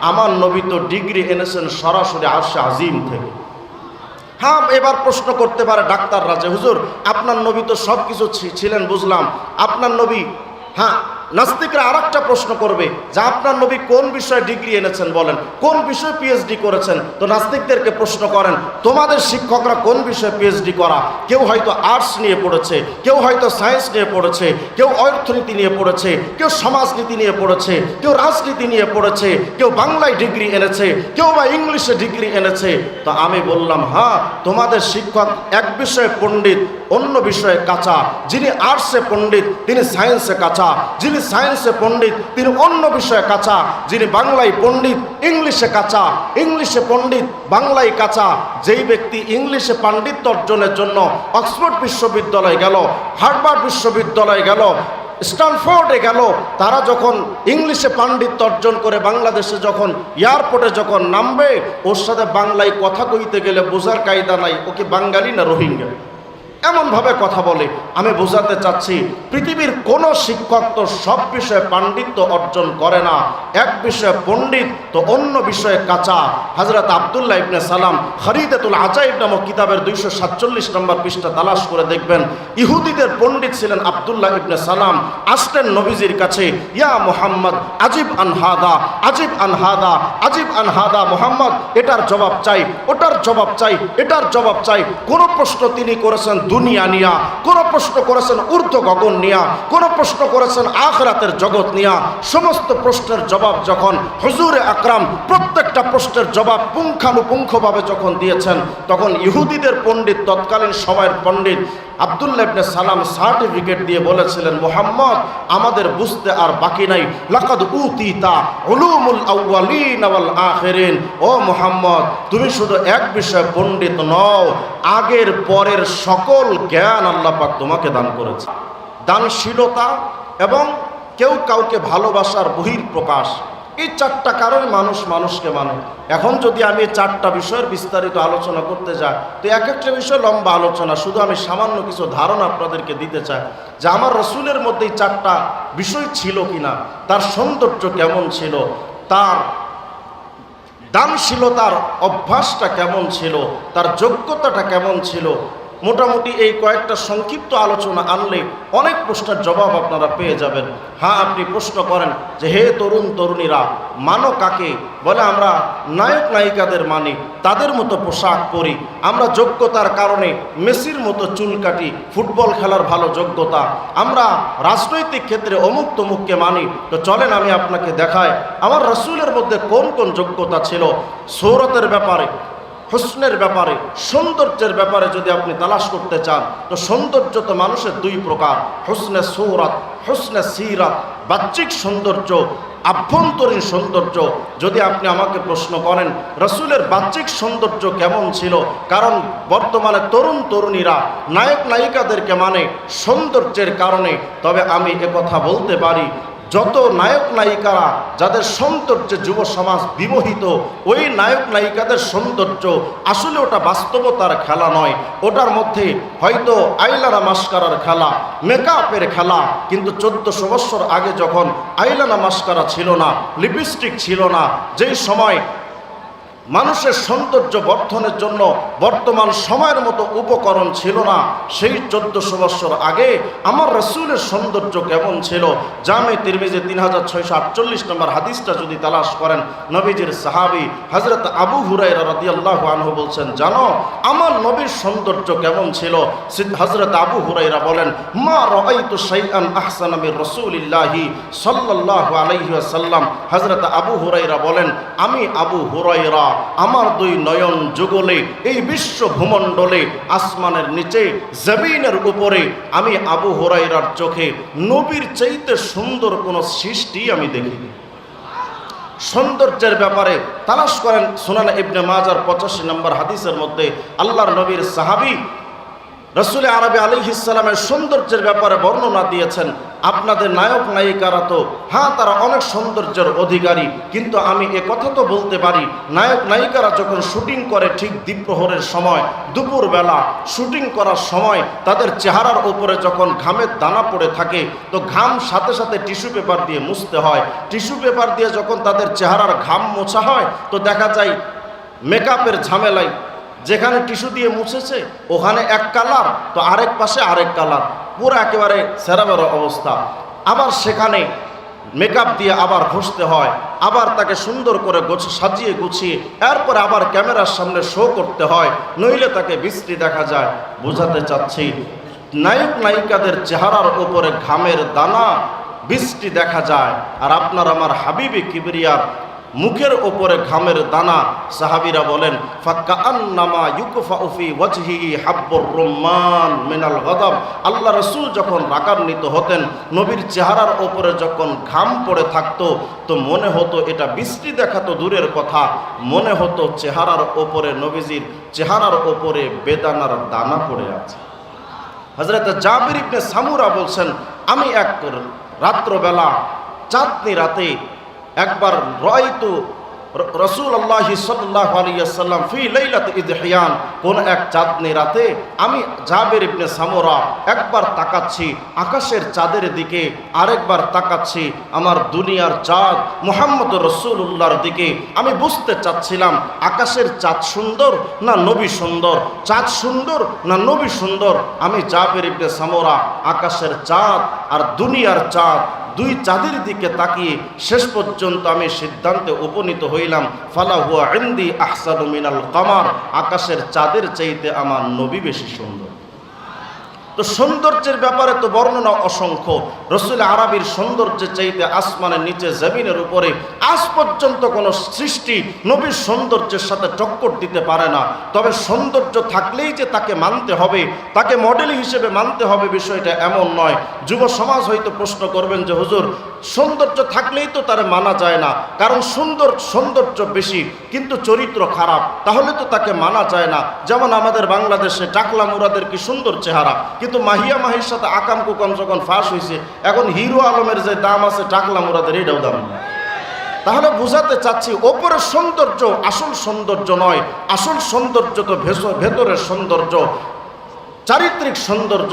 আমার নবী তো ডিগ্রি এনেছেন সরাসরি আরশে আজিম থেকে। হ্যাঁ এবার প্রশ্ন করতে পারে ডাক্তার যে, হুজুর, আপনার নবী তো সব কিছু ছিলেন, বুঝলাম। আপনার নবী হ্যাঁ নাস্তিকরা আর একটা প্রশ্ন করবে যে আপনার নবী কোন বিষয়ে ডিগ্রি এনেছেন বলেন? কোন বিষয়ে পিএইচডি করেছেন? তো নাস্তিকদেরকে প্রশ্ন করেন, তোমাদের শিক্ষকরা কোন বিষয়ে পিএইচডি করা? কেউ হয়তো আর্টস নিয়ে পড়েছে, কেউ হয়তো সায়েন্স নিয়ে পড়েছে, কেউ অর্থনীতি নিয়ে পড়েছে, কেউ সমাজনীতি নিয়ে পড়েছে, কেউ রাজনীতি নিয়ে পড়েছে, কেউ বাংলায় ডিগ্রি এনেছে, কেউ বা ইংলিশে ডিগ্রি এনেছে। তো আমি বললাম হ্যাঁ তোমাদের শিক্ষক এক বিষয়ে পণ্ডিত, অন্য বিষয়ে কাঁচা। যিনি আর্টসে পণ্ডিত, তিনি সায়েন্সে কাঁচা। যিনি সায়েন্সে পণ্ডিত, তিনি অন্য বিষয়ে কাঁচা। যিনি বাংলায় পণ্ডিত, ইংলিশে কাঁচা। ইংলিশে পণ্ডিত, বাংলায় কাঁচা। যেই ব্যক্তি ইংলিশে পাণ্ডিত্য অর্জনের জন্য অক্সফোর্ড বিশ্ববিদ্যালয়ে গেল, হার্ভার্ড বিশ্ববিদ্যালয়ে গেল স্টানফোর্ডে গেল, তারা যখন ইংলিশে পাণ্ডিত্য অর্জন করে বাংলাদেশে যখন এয়ারপোর্টে যখন নামবে, ওর সাথে বাংলায় কথা কইতে গেলে বোঝার কায়দা নাই ওকে বাঙালি না রোহিঙ্গা? এমনভাবে কথা বলে, আমি বোঝাতে চাচ্ছি, পৃথিবীর কোন শিক্ষক তো সব বিষয়ে পাণ্ডিত্য অর্জন করে না। এক বিষয়ে পণ্ডিত, তো অন্য বিষয়ে কাঁচা। হজরত আবদুল্লাহ ইবনে সালাম খরিদাতুল আজাইব নামক কিতাবের দুইশো সাতচল্লিশ নম্বর পৃষ্ঠা তালাশ করে দেখবেন, ইহুদিদের পণ্ডিত ছিলেন আবদুল্লাহ ইবনে সালাম আসলেন নবীজির কাছে, ইয়া মোহাম্মদ, আজিব আনহাদা আজিব আনহাদা আজিব আনহাদা মোহাম্মদ। এটার জবাব চাই, ওটার জবাব চাই, এটার জবাব চাই। কোনো প্রশ্ন তিনি করেছেন দুনিয়া নিয়া, কোনো প্রশ্ন করেছেন ঊর্ধ্ব গগন নিয়া, কোনো প্রশ্ন করেছেন আখরাতের জগৎ নিয়া, সমস্ত প্রশ্নের জবাব যখন হুজুরে আকরাম প্রত্যেকটা প্রশ্নের জবাব পুঙ্খানুপুঙ্খভাবে যখন দিয়েছেন, তখন ইহুদিদের পণ্ডিত, তৎকালীন সময়ের পণ্ডিত আবদুল্লাহ ইবনে সালাম সার্টিফিকেট দিয়ে বলেছিলেন, মোহাম্মদ, আমাদের বুঝতে আর বাকি নাই। লাকাদ উতিতা উলুমুল আউয়ালিন ওয়াল আখিরিন। ও মোহাম্মদ, তুমি শুধু এক বিষয়ে পণ্ডিত নও, আগের পরের সকল জ্ঞান আল্লাহ পাক তোমাকে দান করেছে। দানশীলতা এবং কেউ কাউকে ভালোবাসার বহির প্রকাশ এই চারটা কারণে মানুষ মানুষকে মানে। এখন যদি আমি চারটা বিষয়ের বিস্তারিত আলোচনা করতে যাই, তো এক একটা বিষয় লম্বা আলোচনা, শুধু আমি সামান্য কিছু ধারণা আপনাদেরকে দিতে চাই যে আমার রসুলের মধ্যে এই চারটা বিষয় ছিল কিনা, তার সৌন্দর্য কেমন ছিল, তার দানশীলতার অভ্যাসটা কেমন ছিল, তার যোগ্যতাটা কেমন ছিল মোটামুটি এই কয়েকটা সংক্ষিপ্ত আলোচনা আনলে অনেক প্রশ্নের জবাব আপনারা পেয়ে যাবেন। হ্যাঁ আপনি প্রশ্ন করেন যে, হে তরুণ তরুণীরা, মানো কাকে? বলে, আমরা নায়ক নায়িকাদের মানি, তাদের মতো পোশাক পরি। আমরা যোগ্যতার কারণে মেসির মতো চুল কাটি, ফুটবল খেলার ভালো যোগ্যতা। আমরা রাজনৈতিক ক্ষেত্রে অমুক তমুককে মানি। তো চলেন, আমি আপনাকে দেখাই, আমার রসুলের মধ্যে কোন কোন যোগ্যতা ছিল? সৌরতের ব্যাপারে হোসনের ব্যাপারে, সৌন্দর্যের ব্যাপারে যদি আপনি তালাশ করতে চান, তো সৌন্দর্য তো মানুষের দুই প্রকার। হোসনে সৌরাত হোসনে সিরাত, বাহ্যিক সৌন্দর্য, আভ্যন্তরীণ সৌন্দর্য। যদি আপনি আমাকে প্রশ্ন করেন, রসুলের বাহ্যিক সৌন্দর্য কেমন ছিল? কারণ বর্তমানে তরুণ তরুণীরা, নায়ক নায়িকাদেরকে মানে সৌন্দর্যের কারণে। তবে আমি কথা বলতে পারি যত নায়ক নায়িকারা যাদের সৌন্দর্যে যুব সমাজ বিবহিত ওই নায়ক নায়িকাদের সৌন্দর্য আসলে ওটা বাস্তবতার খেলা নয়। ওটার মধ্যে হয়তো আইলানা মাস্কারার খেলা, মেকআপের খেলা, কিন্তু চোদ্দশো বৎসর আগে যখন আইলানা মাস্কারা ছিল না, লিপস্টিক ছিল না, যেই সময় মানুষের সৌন্দর্য বর্ধনের জন্য বর্তমান সময়ের মতো উপকরণ ছিল না। সেই চোদ্দশো বৎসর আগে আমার রসুলের সৌন্দর্য কেমন ছিল? জামে তিরমিজে তিন হাজার ছয়শো আটচল্লিশ নম্বর হাদিসটা যদি তালাশ করেন, নবীজির সাহাবি হজরত আবু হুরাই রদি আল্লাহ আনহু বলছেন, জানো, আমার নবীর সৌন্দর্য কেমন ছিল? হজরত আবু হুরাইরা বলেন, মা রাইতু শাইআন আহসান মির রাসূলিল্লাহি সাল্লাল্লাহু আলাইহি ওয়াসাল্লাম। হযরত আবু হুরাইরা বলেন, আমি আবু হুরাইরা আমার দুই নয়ন যুগলে, এই বিশ্ব ভূমণ্ডলে আসমানের নিচে, জমিনের উপরে, আমি আবু হরাইরার চোখে, নবীর চাইতে সুন্দর কোনো সৃষ্টি আমি দেখি। সৌন্দর্যের ব্যাপারে তালাশ করেন সোনান ইবনে মাজার পঁচাশি নম্বর হাদিসের মধ্যে, আল্লাহর নবীর সাহাবি রসুল আরবি আলী ইসলামের সৌন্দর্যের ব্যাপারে বর্ণনা দিয়েছেন, আপনাদের নায়ক নায়িকারা তো হ্যাঁ তারা অনেক সৌন্দর্যের অধিকারী, কিন্তু আমি এ কথা তো বলতে পারি, নায়ক নায়িকারা যখন শুটিং করে ঠিক দ্বীপ্রহরের সময়, দুপুরবেলা শুটিং করার সময়, তাদের চেহারার উপরে যখন ঘামের দানা পড়ে থাকে, তো ঘাম সাথে সাথে টিস্যু পেপার দিয়ে মুছতে হয়। টিস্যু পেপার দিয়ে যখন তাদের চেহারার ঘাম মোছা হয়, তো দেখা যায় মেকআপের ঝামেলায় যেখানে টিস্যু দিয়ে মুছেছে, ওখানে এক কালার, তো আরেক পাশে আরেক কালার। পুরো একেবারে সেরাবের অবস্থা। আবার সেখানে মেকআপ দিয়ে আবার ঘষতে হয়, আবার তাকে সুন্দর করে গোছ, সাজিয়ে গুছিয়ে, এরপরে আবার ক্যামেরার সামনে শো করতে হয়, নইলে তাকে বৃষ্টি দেখা যায়। বোঝাতে চাচ্ছি, নায়ক, নায়িকাদের চেহারার উপরে ঘামের দানা বৃষ্টি দেখা যায়। আর আপনার আমার হাবিবি কিবরিয়ার মুখের ওপরে ঘামের দানা সাহাবিরা বলেন ফাক্কা ওয়াজহি হাব্বুর গদব। আল্লাহ রসুল যখন রাগান্বিত হতেন, নবীর চেহারার ওপরে যখন ঘাম পড়ে থাকতো, তো মনে হতো এটা বৃষ্টি দেখা তো দূরের কথা। মনে হতো চেহারার ওপরে নবীজির চেহারার ওপরে বেদানার দানা পড়ে আছে। হজরত জাবির ইবনে সামুরা বলছেন, আমি এক রাত্রবেলা চাঁদনি রাতে একবার রয়তু রসুল আল্লাহ সাল্লাহ আলিয়াল্লাম ফি লাইলাত ইদহিয়ান, কোন এক চাঁদনি রাতে আমি জাবের ইবনে সামোরা একবার তাকাচ্ছি আকাশের চাঁদের দিকে, আরেকবার তাকাচ্ছি আমার দুনিয়ার চাঁদ মোহাম্মদ রসুল্লাহর দিকে। আমি বুঝতে চাচ্ছিলাম আকাশের চাঁদ সুন্দর না নবী সুন্দর, চাঁদ সুন্দর না নবী সুন্দর। আমি জাবের ইবনে সামোরা আকাশের চাঁদ আর দুনিয়ার চাঁদ দুই চাঁদের দিকে তাকিয়ে শেষ পর্যন্ত আমি সিদ্ধান্তে উপনীত হইলাম, ফালা হুয়া ইন্দি আহসানু মিনাল কামার, আকাশের চাঁদের চাইতে আমার নবী বেশি সুন্দর। তো সৌন্দর্যের ব্যাপারে তো বর্ণনা অসংখ্য। রসুল আরবির সৌন্দর্যের চাইতে আসমানের নিচে জমিনের উপরে আজ পর্যন্ত কোনো সৃষ্টি নবীর সৌন্দর্যের সাথে টক্কর দিতে পারে না। তবে সৌন্দর্য থাকলেই যে তাকে মানতে হবে, তাকে মডেল হিসেবে মানতে হবে বিষয়টা এমন নয়। যুব সমাজ হয়তো প্রশ্ন করবেন যে, হুজুর, সৌন্দর্য থাকলেই তো তারে মানা যায় না, কারণ সুন্দর সৌন্দর্য বেশি, কিন্তু চরিত্র খারাপ, তাহলে তো তাকে মানা যায় না। যেমন আমাদের বাংলাদেশে টাকলা মুরাদের কি সুন্দর চেহারা কিন্তু মাহিয়া মাহির সাথে আকাম কুকাম যখন ফাঁস হয়েছে, এখন হিরো আলমের যে দাম আছে টাকলাম ওরাদের এটাও দাম তাহলে বুঝাতে চাচ্ছি ওপরের সৌন্দর্য আসল সৌন্দর্য নয়, আসল সৌন্দর্য তো ভেতরের সৌন্দর্য। চারিত্রিক সৌন্দর্য,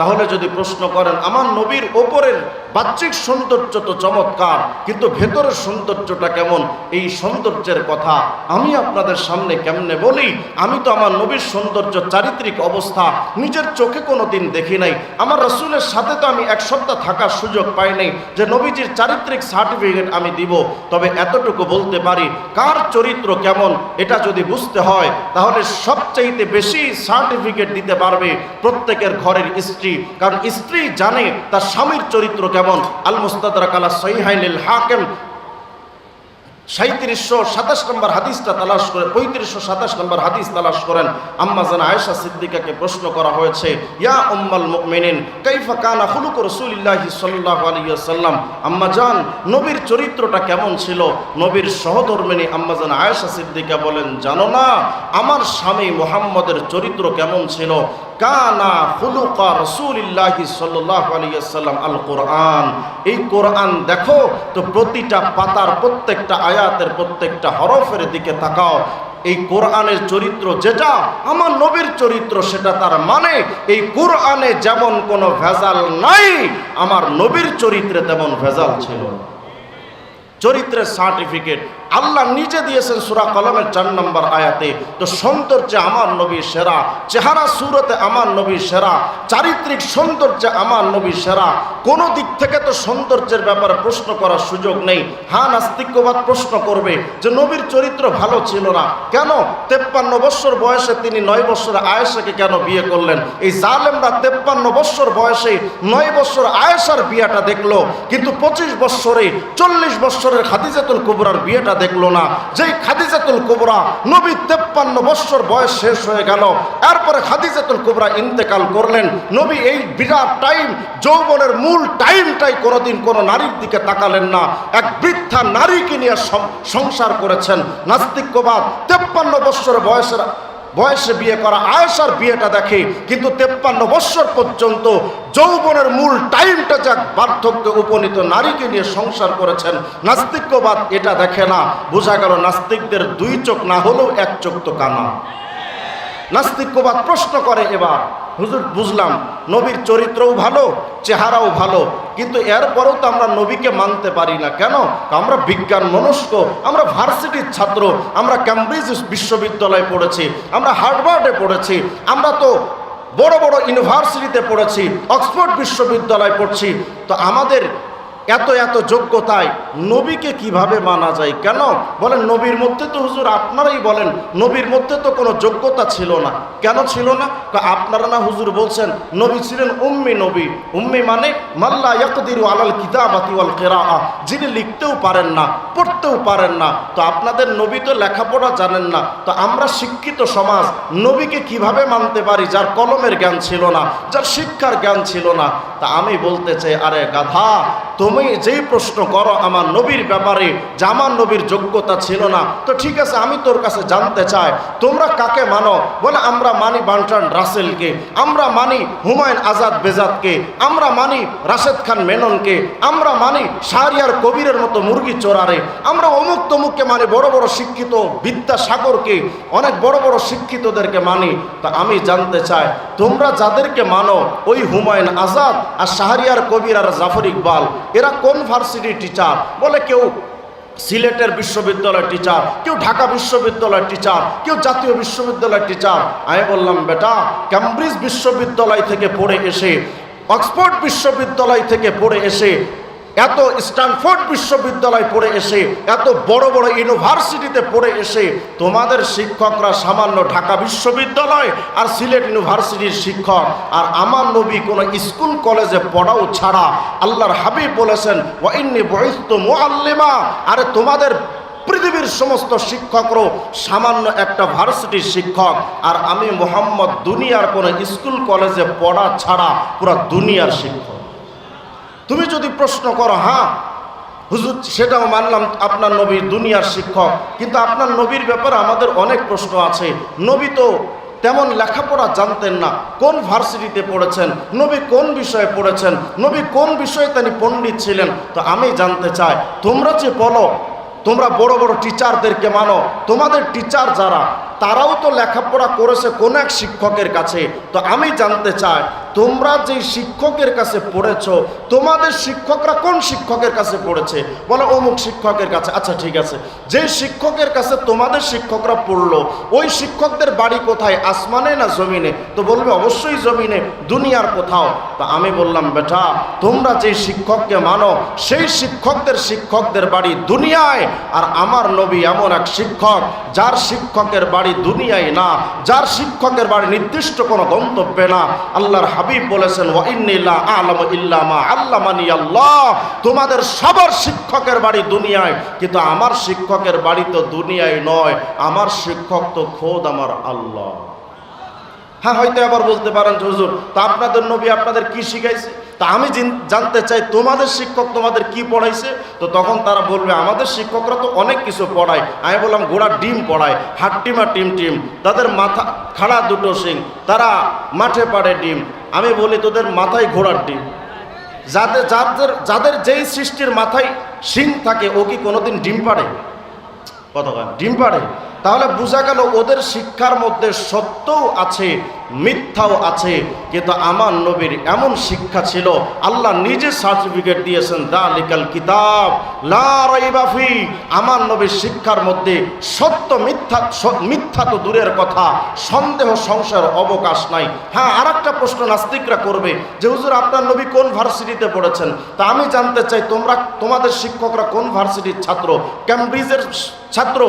তাহলে যদি প্রশ্ন করেন, আমার নবীর ওপরের বাহ্যিক সৌন্দর্য তো চমৎকার, কিন্তু ভেতরের সৌন্দর্যটা কেমন? এই সৌন্দর্যের কথা আমি আপনাদের সামনে কেমনে বলি? আমি তো আমার নবীর সৌন্দর্য চারিত্রিক অবস্থা নিজের চোখে কোনো দিন দেখি নাই। আমার রসুলের সাথে তো আমি এক সপ্তাহ থাকার সুযোগ পাই নাই যে নবীজির চারিত্রিক সার্টিফিকেট আমি দিব। তবে এতটুকু বলতে পারি, কার চরিত্র কেমন, এটা যদি বুঝতে হয়, তাহলে সবচাইতে বেশি সার্টিফিকেট দিতে পারবে প্রত্যেকের ঘরের স্ত্রী। কারণ স্ত্রী জানে তার স্বামীর চরিত্র কেমন। আল মুস্তাদরা কালা সহিহাইল হাকেম সাঁত্রিশশো সাতাশ নম্বর হাদিসটা তালাশ করে, পঁয়ত্রিশশো সাতাশ নম্বর হাদিস তালাশ করেন। আম্মা জান আয়েশা সিদ্দিকাকে প্রশ্ন করা হয়েছে, ইয়া উম্মাল কাইফা কানা খুলুক রাসূলিল্লাহি ওয়াসাল্লাম? আম্মা জান, নবীর চরিত্রটা কেমন ছিল? নবীর সহধর্মিনী আম্মা জান আয়েশা সিদ্দিকা বলেন, জানো না, আমার স্বামী মুহাম্মদের চরিত্র কেমন ছিল? কানা খুলুকা রসুলিল্লাহি সাল্লাল্লাহু আলাইহি ওয়াসাল্লাম আল কোরআন এই কোরআন দেখো তো প্রতিটা পাতার প্রত্যেকটা আয়াতের প্রত্যেকটা হরফের দিকে তাকাও। এই কোরআনের চরিত্র যেটা আমার নবীর চরিত্র সেটা তার মানে এই কোরআনে যেমন কোনো ভেজাল নাই, আমার নবীর চরিত্রে তেমন ভেজাল ছিল চরিত্রের সার্টিফিকেট আল্লাহ নিজে দিয়েছেন সুরা কলমের চার নম্বর আয়াতে, তো সৌন্দর্যে আমার নবী সেরা, চেহারা সুরতে আমার নবী সেরা, চারিত্রিক সৌন্দর্যে আমার নবী সেরা, কোনো দিক থেকে তো সৌন্দর্যের ব্যাপারে প্রশ্ন করার সুযোগ নেই। হ্যাঁ নাস্তিক্যবাদ প্রশ্ন করবে যে নবীর চরিত্র ভালো ছিল না। কেন? তেপ্পান্ন বছর বয়সে তিনি নয় বছরে আয়েশাকে কেন বিয়ে করলেন? এই জালেমরা তেপ্পান্ন বছর বয়সে নয় বছর আয়েশার বিয়েটা দেখল, কিন্তু পঁচিশ বছরে চল্লিশ বছরের খাদিজাতুল কুবরার বিয়েটা দেখল না। যেই খাদিজাতুল কুবরা নবী তেপ্পান্ন বৎসর বয়স শেষ হয়ে গেল, এরপরে খাদিজাতুল কুবরা ইন্তেকাল করলেন। নবী এই বিরাট টাইম যৌবনের মূল টাইমটাই কোনোদিন কোনো নারীর দিকে তাকালেন না। এক বৃদ্ধা নারীকে নিয়ে সংসার করেছেন। নাস্তিক্যবাদ তেপ্পান্ন বৎসর বয়সের বয়সে বিয়ে করা আয়েশার বিয়েটা দেখে কিন্তু তেপ্পান্ন বৎসর পর্যন্ত যৌবনের মূল টাইমটা যাক বার্ধক্যে উপনীত নারীকে নিয়ে সংসার করেছেন, নাস্তিক্যবাদ এটা দেখে না। বোঝা গেল নাস্তিকদের দুই চোখ না হলেও এক চোখ তো কানা। নাস্তিক্যবাদ প্রশ্ন করে এবার। হুজুর, বুঝলাম, নবীর চরিত্রও ভালো, চেহারাও ভালো, কিন্তু এরপরেও তো আমরা নবীকে মানতে পারি না। কেন? আমরা বিজ্ঞান মনস্ক, আমরা ভার্সিটির ছাত্র, আমরা ক্যামব্রিজ বিশ্ববিদ্যালয়ে পড়েছি, আমরা হার্ভার্ডে পড়েছি, আমরা তো বড় বড় ইউনিভার্সিটিতে পড়েছি, অক্সফোর্ড বিশ্ববিদ্যালয়ে পড়ছি। তো আমাদের এত এত যোগ্যতায় নবীকে কীভাবে মানা যায় কেন? বলেন, নবীর মধ্যে তো হুজুর আপনারাই বলেন, নবীর মধ্যে তো কোনো যোগ্যতা ছিল না। কেন ছিল না? আপনারা না হুজুর বলছেন, নবী ছিলেন উম্মি নবী। উম্মি মানে মাল্লা ইয়াকদিরু আলাল কিতাবাতি ওয়াল কিরাআ। যিনি লিখতেও পারেন না, পড়তেও পারেন না। তো আপনাদের নবী তো লেখাপড়া জানেন না। তো আমরা শিক্ষিত সমাজ, নবীকে কীভাবে মানতে পারি যার কলমের জ্ঞান ছিল না, যার শিক্ষার জ্ঞান ছিল না? তা আমি বলতে চাই, আরে গাধা তুমি যেই প্রশ্ন করো, আমার নবীর ব্যাপারে আমার নবীর যোগ্যতা ছিল না, তো ঠিক আছে, আমি তোর কাছে জানতে চাই, তোমরা কাকে মানো? বলে, আমরা মানি বান্টান রাসেলকে, আমরা মানি হুমায়ুন আজাদ বেজাদকে আমরা মানি রাশেদ খান মেননকে, আমরা মানি শাহরিয়ার কবিরের মতো মুরগি চোরারে, আমরা অমুক তমুককে মানি বড় বড় শিক্ষিত বিদ্যাসাগরকে অনেক বড় বড় শিক্ষিতদেরকে মানি। তা আমি জানতে চাই, তোমরা যাদেরকে মানো, ওই হুমায়ুন আজাদ আর শাহরিয়ার কবির আর জাফর ইকবাল, এরা কোন ভার্সিটির টিচার বলে কেউ সিলেটের বিশ্ববিদ্যালয়ের টিচার কেউ ঢাকা বিশ্ববিদ্যালয়ের টিচার কেউ জাতীয় বিশ্ববিদ্যালয়ের টিচার আমি বললাম, বেটা ক্যামব্রিজ বিশ্ববিদ্যালয় থেকে পড়ে এসে অক্সফোর্ড বিশ্ববিদ্যালয় থেকে পড়ে এসে এত স্ট্যানফোর্ড বিশ্ববিদ্যালয় পড়ে এসে, এত বড় বড় ইউনিভার্সিটিতে পড়ে এসে, তোমাদের শিক্ষকরা সামান্য ঢাকা বিশ্ববিদ্যালয় আর সিলেট ইউনিভার্সিটির শিক্ষক। আর আমার নবী কোনো স্কুল, কলেজে পড়াও ছাড়া আল্লাহর হাবিব বলেছেন ওয়াইন্নি বহিস্ত মোয়াল্লিমা আরে তোমাদের পৃথিবীর সমস্ত শিক্ষকরও সামান্য একটা ভার্সিটির শিক্ষক। আর আমি মোহাম্মদ দুনিয়ার কোনো স্কুল, কলেজে পড়া ছাড়া পুরো দুনিয়ার শিক্ষক। তুমি যদি প্রশ্ন করো হ্যাঁ হুজুর, সেটাও মানলাম আপনার নবীর দুনিয়ার শিক্ষক। কিন্তু আপনার নবীর ব্যাপারে আমাদের অনেক প্রশ্ন আছে। নবী তো তেমন লেখাপড়া জানতেন না, কোন ভার্সিটিতে পড়েছেন, নবী কোন বিষয়ে পড়েছেন, নবী কোন বিষয়ে তিনি পণ্ডিত ছিলেন? তো আমি জানতে চাই, তোমরা যে বলো, তোমরা বড় বড় টিচারদেরকে মানো, তোমাদের টিচার যারা, তারাও তো লেখাপড়া করেছে কোন এক শিক্ষকের কাছে? তো আমি জানতে চাই তোমরা যে শিক্ষকের কাছে পড়েছ, তোমাদের শিক্ষকরা কোন শিক্ষকের কাছে পড়েছে? বলে, অমুক শিক্ষকের কাছে। আচ্ছা ঠিক আছে। যে শিক্ষকের কাছে তোমাদের শিক্ষকরা পড়ল, ওই শিক্ষকদের বাড়ি কোথায়? আসমানে না জমিনে? তো বলবে, অবশ্যই জমিনে, দুনিয়ার কোথাও। তা আমি বললাম, বেটা, তোমরা যে শিক্ষককে মানো, সেই শিক্ষকদের শিক্ষকদের বাড়ি দুনিয়ায়। আর আমার নবী এমন এক শিক্ষক, যার শিক্ষকের বাড়ি দুনিয়ায় না, যার শিক্ষকের বাড়ি নির্দিষ্ট কোনো গন্তব্যে না। আল্লাহর হাবিব বলেছেন আলম ইল্লামা আল্লামানি আল্লাহ। তোমাদের সবার শিক্ষকের বাড়ি দুনিয়ায়, কিন্তু আমার শিক্ষকের বাড়ি তো দুনিয়ায় নয়, আমার শিক্ষক তো খোদ আমার আল্লাহ। হ্যাঁ হয়তো আবার বলতে পারেন হুজুর, তা আপনাদের নবী আপনাদের কি শিখাইছে? তা আমি জানতে চাই, তোমাদের শিক্ষক তোমাদের কি পড়াইছে? তো তখন তারা বলবে, আমাদের শিক্ষকরা তো অনেক কিছু পড়ায়। আমি বললাম ঘোড়ার ডিম পড়ায় হাট টিম আর টিম টিম তাদের মাথা খাড়া দুটো সিং তারা মাঠে পাড়ে ডিম। আমি বলি তোদের মাথায় ঘোড়ার ডিম। যাদের যাদের যাদের যেই সৃষ্টির মাথায় সিং থাকে, ও কি কোনোদিন ডিম পাড়ে? কত ডিম পাড়ে? তাহলে বোঝা গেল ওদের শিক্ষার মধ্যে সত্যও আছে, মিথ্যাও আছে, কিন্তু আমার নবীর এমন শিক্ষা ছিল, আল্লাহ নিজে সার্টিফিকেট দিয়েছেন দা লিকাল কিতাব, লা রাইবা ফি। আমার নবীর শিক্ষার মধ্যে সত্য মিথ্যা মিথ্যা তো দূরের কথা, সন্দেহ, সংশয়ের অবকাশ নাই। হ্যাঁ আর একটা প্রশ্ন নাস্তিকরা করবে, যে হুজুর, আপনার নবী কোন ভার্সিটিতে পড়েছেন? তা আমি জানতে চাই, তোমরা, তোমাদের শিক্ষকরা কোন ভার্সিটির ছাত্র? ক্যামব্রিজের ছাত্র?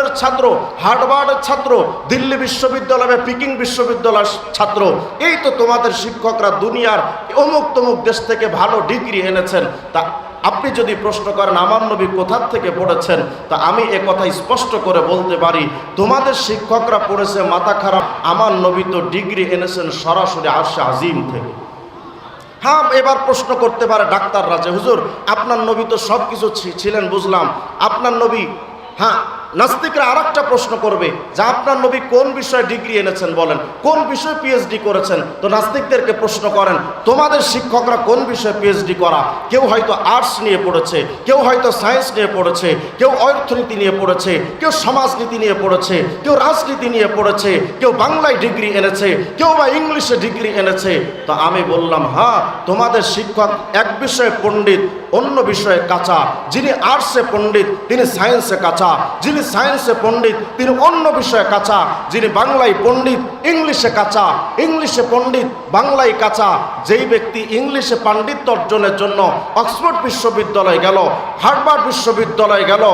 স্ট্যানফোর্ডের ছাত্র হার্ডওয়ার্ডের ছাত্র, দিল্লি বিশ্ববিদ্যালয় পিকিং বিশ্ববিদ্যালয়ের ছাত্র, এই তো তোমাদের শিক্ষকরা দুনিয়ার অমুক তমুক দেশ থেকে ভালো ডিগ্রি এনেছেন। তা আপনি যদি প্রশ্ন করেন, আমার নবী কোথার থেকে পড়েছেন? তা আমি এ কথা স্পষ্ট করে বলতে পারি, তোমাদের শিক্ষকরা পড়েছে মাথা খারাপ, আমার নবী তো ডিগ্রি এনেছেন সরাসরি আশা আজিম থেকে। হ্যাঁ এবার প্রশ্ন করতে পারে ডাক্তাররা যে, হুজুর, আপনার নবী তো সব কিছু ছিলেন বুঝলাম। আপনার নবী হ্যাঁ নাস্তিকরা আর একটা প্রশ্ন করবে যে আপনার নবী কোন বিষয়ে ডিগ্রি এনেছেন বলেন? কোন বিষয়ে পিএইচডি করেছেন? তো নাস্তিকদেরকে প্রশ্ন করেন, তোমাদের শিক্ষকরা কোন বিষয়ে পিএইচডি করা? কেউ হয়তো আর্টস নিয়ে পড়েছে, কেউ হয়তো সায়েন্স নিয়ে পড়েছে, কেউ অর্থনীতি নিয়ে পড়েছে, কেউ সমাজনীতি নিয়ে পড়েছে, কেউ রাজনীতি নিয়ে পড়েছে, কেউ বাংলায় ডিগ্রি এনেছে, কেউ বা ইংলিশে ডিগ্রি এনেছে। তো আমি বললাম হ্যাঁ তোমাদের শিক্ষক এক বিষয়ে পণ্ডিত, অন্য বিষয়ে কাঁচা। যিনি আর্টসে পণ্ডিত, তিনি সায়েন্সে কাঁচা। যিনি সায়েন্সে পণ্ডিত, তিনি অন্য বিষয়ে কাঁচা। যিনি বাংলায় পণ্ডিত ইংলিশে কাঁচা। ইংলিশে পণ্ডিত, বাংলায় কাঁচা। যেই ব্যক্তি ইংলিশে পাণ্ডিত্য অর্জনের জন্য অক্সফোর্ড বিশ্ববিদ্যালয়ে গেল হার্ভার্ড বিশ্ববিদ্যালয়ে গেল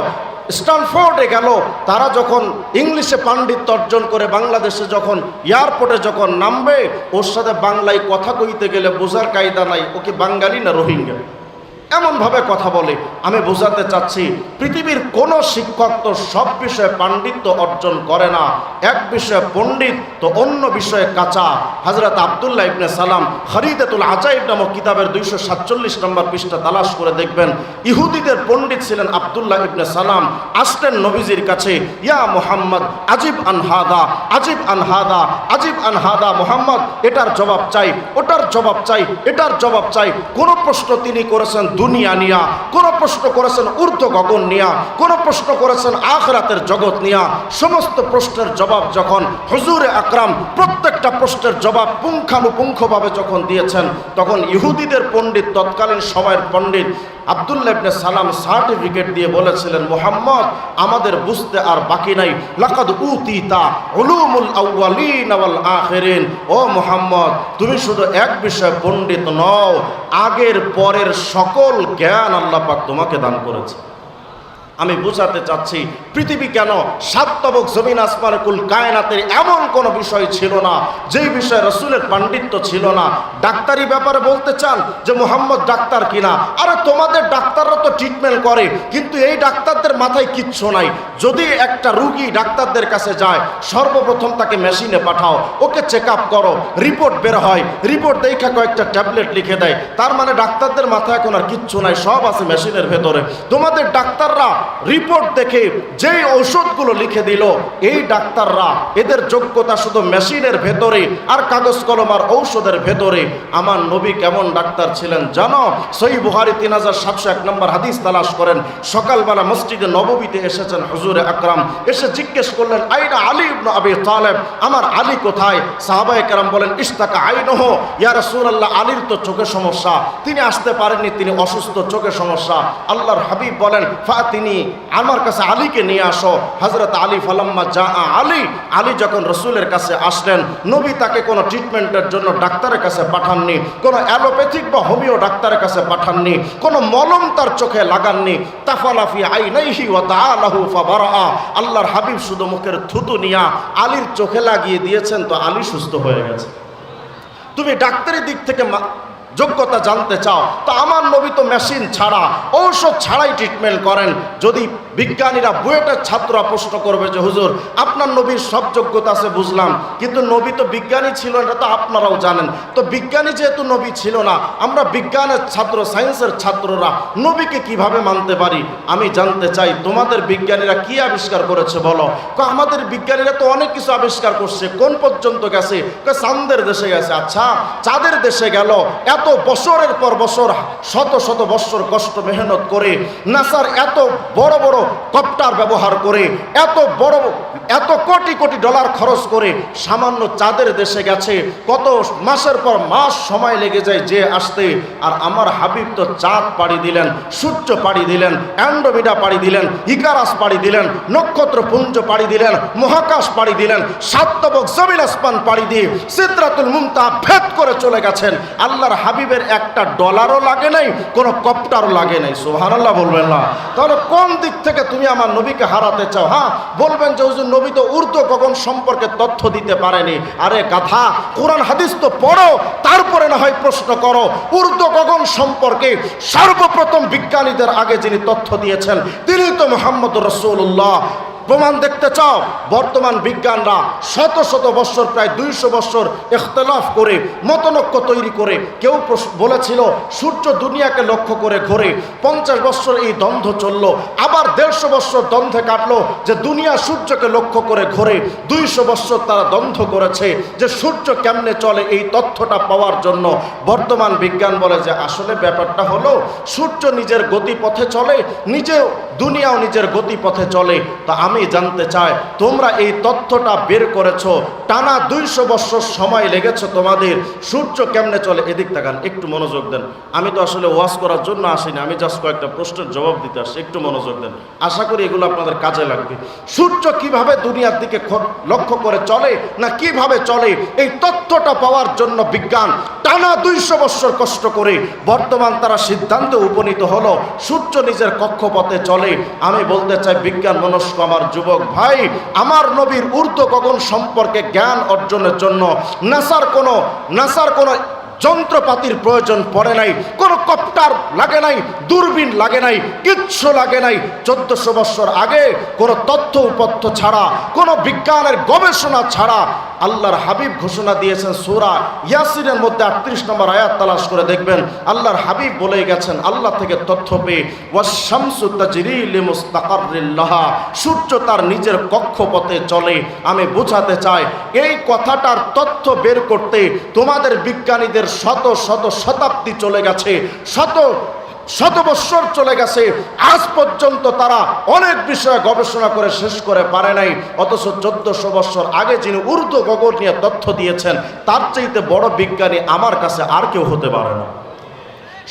স্টানফোর্ডে গেল, তারা যখন ইংলিশে পাণ্ডিত্য অর্জন করে বাংলাদেশে যখন এয়ারপোর্টে যখন নামবে, ওর সাথে বাংলায় কথা কইতে গেলে বোঝার কায়দা নাই ওকে বাঙালি না রোহিঙ্গা? এমনভাবে কথা বলে। আমি বোঝাতে চাচ্ছি, পৃথিবীর কোনো শিক্ষক তো সব বিষয়ে পাণ্ডিত্য অর্জন করে না। এক বিষয়ে পণ্ডিত, তো অন্য বিষয়ে কাঁচা। হজরত আবদুল্লাহ ইবনে সালাম হরিদাতুল আজাইব নামক কিতাবের দুইশো সাতচল্লিশ নম্বর পৃষ্ঠা তালাশ করে দেখবেন, ইহুদিদের পণ্ডিত ছিলেন আবদুল্লাহ ইবনে সালাম। আসলেন নবীজির কাছে, ইয়া মোহাম্মদ, আজিব আনহাদা আজিব আনহাদা আজিব আনহাদা মোহাম্মদ, এটার জবাব চাই, ওটার জবাব চাই, এটার জবাব চাই। কোন প্রশ্ন তিনি করেছেন দুনিয়া নিয়া, কোন প্রশ্ন করেছেন ঊর্ধ্ব গগন নিয়া, কোন প্রশ্ন করেছেন আখরাতের জগৎ নিয়া, সমস্ত প্রশ্নের জবাব যখন হুজুরে আকরাম প্রত্যেকটা প্রশ্নের জবাব পুঙ্খানুপুঙ্খভাবে যখন দিয়েছেন, তখন ইহুদিদের পণ্ডিত, তৎকালীন সময়ের পণ্ডিত আবদুল্লাহ ইবনে সালাম সার্টিফিকেট দিয়ে বলেছিলেন, মোহাম্মদ, আমাদের বুঝতে আর বাকি নাই। লাকাদ উতিতা উলুমুল আউয়ালিন ওয়াল আখিরিন। ও মোহাম্মদ, তুমি শুধু এক বিষয়ে পণ্ডিত নও, আগের পরের সকল জ্ঞান আল্লাহ পাক তোমাকে দান করেছে। আমি বোঝাতে চাচ্ছি, পৃথিবী কেন সাতবক জমিন আসমান কুল কায়নাতের এমন কোনো বিষয় ছিল না? যেই বিষয়ে রসুলের পাণ্ডিত্য ছিল না। ডাক্তারি ব্যাপারে বলতে চান যে মোহাম্মদ ডাক্তার কিনা? আরে তোমাদের ডাক্তাররা তো ট্রিটমেন্ট করে, কিন্তু এই ডাক্তারদের মাথায় কিচ্ছু নাই। যদি একটা রুগী ডাক্তারদের কাছে যায়, সর্বপ্রথম তাকে মেশিনে পাঠাও, ওকে চেক আপ করো, রিপোর্ট বের হয়, রিপোর্ট দেখা কয়েকটা ট্যাবলেট লিখে দেয়। তার মানে ডাক্তারদের মাথায় এখন আর কিচ্ছু নাই, সব আছে মেশিনের ভেতরে। তোমাদের ডাক্তাররা রিপোর্ট দেখে যেই ঔষধগুলো লিখে দিল, এই ডাক্তাররা এদের যোগ্যতা শুধু মেশিনের ভেতরে আর কাগজ, কলম আর ঔষধের ভেতরে। আমার নবী কেমন ডাক্তার ছিলেন জানো? সই বুহারি তিন হাজার সাতশো এক নম্বর হাদিস তালাশ করেন, সকালবেলা মসজিদে নববীতে এসেছেন হুজুরে আকরাম। এসে জিজ্ঞেস করলেন, আইনা আলী ইবনু আবি তালেব, আমার আলী কোথায়? সাহাবায়ে কেরাম বলেন ইস্তাকা আইনহ। ইয়া রাসূলুল্লাহ, আলীর তো চোখে সমস্যা। তিনি আসতে পারেননি, তিনি অসুস্থ, চোখে সমস্যা। আল্লাহর হাবিব বলেন ফা তিনি আমার কাছে আলীকে নিয়ে আসো। হজরত আলী ফালাম্মা যা আলী। আলী যখন রসুলের কাছে আসলেন, নবী তাকে কোনো ট্রিটমেন্টের জন্য ডাক্তারের কাছে পাঠাননি, কোনো অ্যালোপ্যাথিক বা হোমিও ডাক্তারের কাছে পাঠাননি, কোনো মলম তার চোখে লাগাননি। তাফালাফি আই নাইহি ও দালাহু ফাবারা আল্লাহর হাবিব শুধু মুখের থুতু নিয়া আলীর চোখে লাগিয়ে দিয়েছেন, তো আলী সুস্থ হয়ে গেছে। তুমি ডাক্তারের দিক থেকে যোগ্যতা জানতে চাও তো আমার নবী তো মেশিন ছাড়া ঔষধ ছাড়াই ট্রিটমেন্ট করেন। যদি বিজ্ঞানীরা বুয়েটের ছাত্ররা প্রশ্ন করবে যে, হুজুর, আপনার নবীর সব যোগ্যতা আছে, বুঝলাম। কিন্তু নবী তো বিজ্ঞানী ছিল না তো আপনারাও জানেন। তো বিজ্ঞানী যেহেতু নবী ছিল না, আমরা বিজ্ঞানের ছাত্র, সায়েন্সের ছাত্ররা নবীকে কীভাবে মানতে পারি? আমি জানতে চাই, তোমাদের বিজ্ঞানীরা কি আবিষ্কার করেছে বলো? আমাদের বিজ্ঞানীরা তো অনেক কিছু আবিষ্কার করছে। কোন পর্যন্ত গেছে? চাঁদের দেশে গেছে। আচ্ছা চাঁদের দেশে গেল। এত বছরের পর বছর, শত শত বছর কষ্ট মেহনত করে, নাসার এত বড় বড় কপ্টার ব্যবহার করে এত বড়, এত কোটি কোটি ডলার খরচ করে সামান্য চাঁদের দেশে গেছে। কত মাসের পর মাস সময় লেগে যায় যে আসতে। আর আমার হাবিব তো চাঁদ পাড়ি দিলেন, সূর্য পাড়ি দিলেন অ্যান্ডোমিডা পাড়ি দিলেন, ইকারাস পাড়ি দিলেন, নক্ষত্র পুঞ্জ পাড়ি দিলেন, মহাকাশ পাড়ি দিলেন সাতবক জমিন আসমান পাড়ি দিয়ে সিদ্রাতুল মুমতা ভেদ করে চলে গেছেন। আল্লাহর হাবিবের একটা ডলারও লাগে নাই, কোনো কপ্টারও লাগে নাই। সুবহানাল্লাহ বলবেন না। তাহলে কোন দিক থেকে তুমি আমার নবীকে হারাতে চাও হ্যাঁ? বলবেন যে হুজুর, নবী তো উর্দু গগন সম্পর্কে তথ্য দিতে পারেনি। আরে গাধা, কোরআন, হাদিস তো পড়ো, তারপরে না হয় প্রশ্ন করো, উর্দু গগন সম্পর্কে সর্বপ্রথম বিজ্ঞানীদের আগে যিনি তথ্য দিয়েছেন, তিনি তো মোহাম্মদ রসুল্লাহ প্রমাণ দেখতে চাও, বর্তমান বিজ্ঞানরা শত শত বৎসর প্রায় দুইশো বৎসর ইখতলাফ করে, মতনক্য তৈরি করে, কেউ বলেছিল, সূর্য দুনিয়াকে লক্ষ্য করে ঘোরে, পঞ্চাশ বৎসর এই দ্বন্দ্ব চলল, আবার দেড়শো বৎসর দ্বন্দ্বে কাটলো যে দুনিয়া সূর্যকে লক্ষ্য করে ঘোরে, দুইশো বৎসর তারা দ্বন্দ্ব করেছে যে সূর্য কেমনে চলে এই তথ্যটা পাওয়ার জন্য। বর্তমান বিজ্ঞান বলে যে আসলে ব্যাপারটা হলো, সূর্য নিজের গতিপথে চলে, নিজেও দুনিয়াও নিজের গতিপথে চলে, তা আমি জানতে চাই, তোমরা এই তথ্যটা বের করেছ, টানা দুইশো বৎসর সময় লেগেছে তোমাদের, সূর্য কেমনে চলে? এদিক তাকান, একটু মনোযোগ দেন। আমি তো আসলে ওয়াজ করার জন্য আসিনি, আমি জাস্ট কয়েকটা প্রশ্নের জবাব দিতে আসছি, একটু মনোযোগ দেন। আশা করি এগুলো আপনাদের কাজে লাগবে। সূর্য কীভাবে দুনিয়ার দিকে লক্ষ্য করে চলে, না কীভাবে চলে? এই তথ্যটা পাওয়ার জন্য বিজ্ঞান টানা দুইশো বৎসর কষ্ট করে, বর্তমান তারা সিদ্ধান্তে উপনীত হলো, সূর্য নিজের কক্ষপথে চলে আমি বলতে চাই বিজ্ঞান মনস্ক আমার যুবক ভাই, আমার নবীর ঊর্ধ্ব গগন সম্পর্কে জ্ঞান অর্জনের জন্য নাসার কোনো নাসার কোনো যন্ত্রপাতির প্রয়োজন পড়ে নাই, কোনো কপ্টার লাগে নাই, দূরবীন লাগে নাই, কিচ্ছু লাগে নাই। চোদ্দশো বৎসর আগে কোনো তথ্য উপত্য ছাড়া, কোনো বিজ্ঞানের গবেষণা ছাড়া আল্লাহর হাবিব ঘোষণা দিয়েছেন সুরা ইয়াসিনের মধ্যে আটত্রিশ নম্বর আয়াত তালাশ করে দেখবেন, আল্লাহর হাবিব বলে গেছেন, আল্লাহ থেকে তথ্য পেয়ে ওয়াশামসু সূর্য তার নিজের কক্ষপথে চলে। আমি বোঝাতে চাই, এই কথাটার তথ্য বের করতে তোমাদের বিজ্ঞানীদের শত শত শতাব্দী চলে গেছে, শত শত বৎসর চলে গেছে। আজ পর্যন্ত তারা অনেক বিষয়ে গবেষণা করে শেষ করে পারে নাই, অথচ চোদ্দশো বৎসর আগে যিনি উর্দু গগর নিয়ে তথ্য দিয়েছেন, তার চাইতে বড় বিজ্ঞানী আমার কাছে আর কেউ হতে পারে না।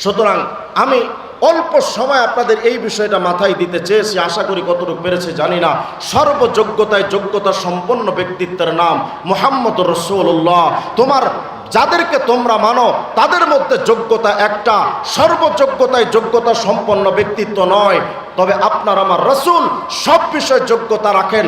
সুতরাং আমি অল্প সময় আপনাদের এই বিষয়টা মাথায় দিতে চেয়েছি, আশা করি কতটুকু পেরেছি জানি না। সর্বযোগ্যতায় যোগ্যতা সম্পন্ন ব্যক্তিত্বের নাম মোহাম্মদ রসুল্লাহ তোমার যাদেরকে তোমরা মানো, তাদের মধ্যে যোগ্যতা একটা, সর্বযোগ্যতায় যোগ্যতা সম্পন্ন ব্যক্তিত্ব নয়। তবে আপনার আমার রসুল সব বিষয়ে যোগ্যতা রাখেন।